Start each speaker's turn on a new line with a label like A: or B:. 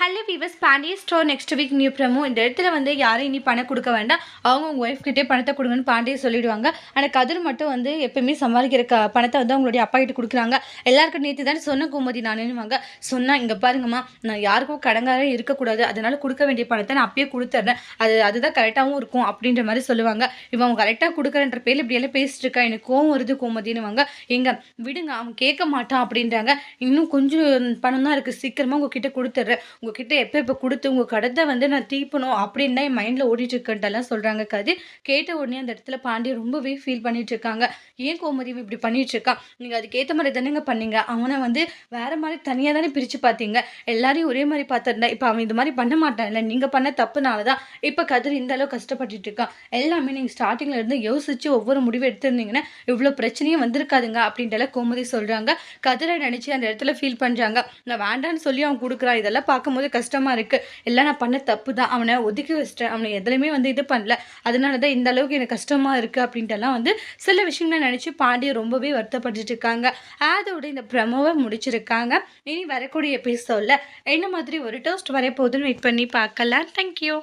A: Hello viewers Pandiya store next week new promo இந்த இடத்துல வந்து யாரும் இனி பணம் கொடுக்க வேண்டாம். அவங்க உங்கள் ஒய்ஃப் கிட்டே பணத்தை கொடுங்கன்னு பாண்டிய சொல்லிடுவாங்க. ஆனால் கதிர் மட்டும் வந்து எப்பயுமே சம்பாதிக்கிற க பணத்தை வந்து அவங்களுடைய அப்பா கிட்ட கொடுக்குறாங்க. எல்லாருக்கும் நேற்று தானே சொன்ன கோமதி நானுவாங்க சொன்னால் இங்கே பாருங்கம்மா நான் யாருக்கும் கடங்காரே இருக்கக்கூடாது. அதனால் கொடுக்க வேண்டிய பணத்தை நான் அப்பயே கொடுத்துட்றேன் அது அதுதான் கரெக்டாகவும் இருக்கும் அப்படின்ற மாதிரி சொல்லுவாங்க. இவன் அவங்க கரெக்டாக கொடுக்குறன்ற பேர் இப்படியெல்லாம் பேசிட்டு இருக்கா? எனக்கு கோவம் வருது கோமதினுவாங்க எங்க விடுங்க அவன் கேட்க மாட்டான் அப்படின்றாங்க. இன்னும் கொஞ்சம் பணம் தான் இருக்குது சீக்கிரமாக உங்ககிட்ட கொடுத்துட்றேன் உங்ககிட்ட எப்போ இப்போ கொடுத்து உங்கள் கடத்தை வந்து நான் தீப்பணும் அப்படின்னு தான் என் மைண்டில் ஓடிட்டுருக்கன்ட்டெல்லாம் சொல்கிறாங்க கதிர். கேட்ட உடனே அந்த இடத்துல பாண்டிய ரொம்பவே ஃபீல் பண்ணிகிட்ருக்காங்க இருக்காங்க ஏன் கோமதி இப்படி பண்ணிகிட்ருக்கான் நீங்கள் அதுக்கேற்ற மாதிரி தானேங்க பண்ணீங்க. அவனை வந்து வேறு மாதிரி தனியாக தானே பிரித்து பார்த்தீங்க. எல்லாரையும் ஒரே மாதிரி பார்த்துருந்தா இப்போ அவன் இது மாதிரி பண்ண மாட்டான்ல. நீங்கள் பண்ண தப்புனால தான் இப்போ கதிர் இந்த அளவு கஷ்டப்பட்டுட்டு இருக்கான் எல்லாமே நீங்கள் ஸ்டார்டிங்கில் இருந்து யோசிச்சு ஒவ்வொரு முடிவு எடுத்திருந்தீங்கன்னா இவ்வளோ பிரச்சனையும் வந்திருக்காதுங்க அப்படின்ட்டு கோமதி சொல்கிறாங்க கதிரை நினச்சி அந்த இடத்துல ஃபீல் பண்ணுறாங்க நான் வேண்டான்னு சொல்லி அவன் கொடுக்குறான் இதெல்லாம் பார்க்க பார்க்கும்போது போது கஷ்டமாக இருக்குது எல்லாம் நான் பண்ண தப்பு தான் அவனை ஒதுக்கி வச்சிட்டேன். அவனை எதுலையுமே வந்து இது பண்ணல. அதனால தான் இந்த அளவுக்கு எனக்கு கஷ்டமாக இருக்குது அப்படின்ட்டுலாம் வந்து சில விஷயங்களை நினச்சி பாண்டியை ரொம்பவே வருத்தப்பட்டுட்டு இருக்காங்க. அதோட இந்த ப்ரமோவை முடிச்சிருக்காங்க. இனி வரக்கூடிய எபிசோடில் என்ன மாதிரி ஒரு டோஸ்ட் வரப்போகுதுன்னு வெயிட் பண்ணி பார்க்கலாம். தேங்க்யூ